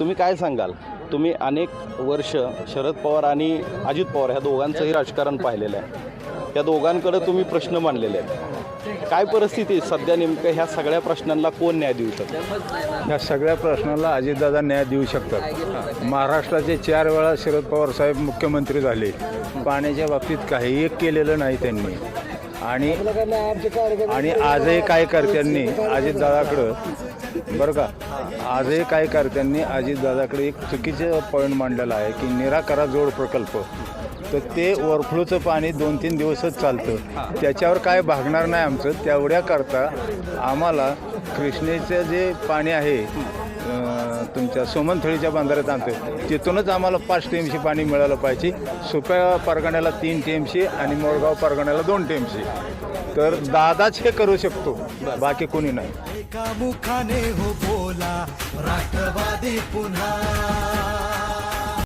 तुम्ही काय सांगाल? तुम्ही अनेक वर्ष शरद पवार आणि अजित पवार ह्या दोघांचंही राजकारण पाहिलेलं आहे. या दोघांकडे तुम्ही प्रश्न मांडलेले आहेत. काय परिस्थिती सध्या नेमकं ह्या सगळ्या प्रश्नांना कोण न्याय देऊ शकतो? ह्या सगळ्या प्रश्नाला अजितदादा न्याय देऊ शकतात. महाराष्ट्राचे चार वेळा शरद पवार साहेब मुख्यमंत्री झाले. पाण्याच्या बाबतीत काही एक केलेलं नाही त्यांनी. आणि आणि आजही कार्यकर्त्यांनी अजितदादाकडं बरं का? आजही कार्यकर्त्यांनी अजितदादाकडे एक चुकीचं पॉईंट मांडलेला आहे की निराकरा जोड प्रकल्प. तर ते ओव्हरफ्लोचं पाणी दोन तीन दिवसच चालतं. त्याच्यावर काय भागणार नाही आमचं. तेवढ्याकरता आम्हाला कृष्णेचं जे पाणी आहे तुमच्या सोमनथळीच्या बांधाऱ्यात आणतो तिथूनच आम्हाला पाच टीएमशी पाणी मिळालं पाहिजे. सुप्या परगण्याला तीन टीएमशी आणि मोरगाव परगण्याला दोन टीएमशी. तर दादाच हे करू शकतो बाकी कोणी नाही. एका मुखाने हो बोला राष्ट्रवादी पुन्हा.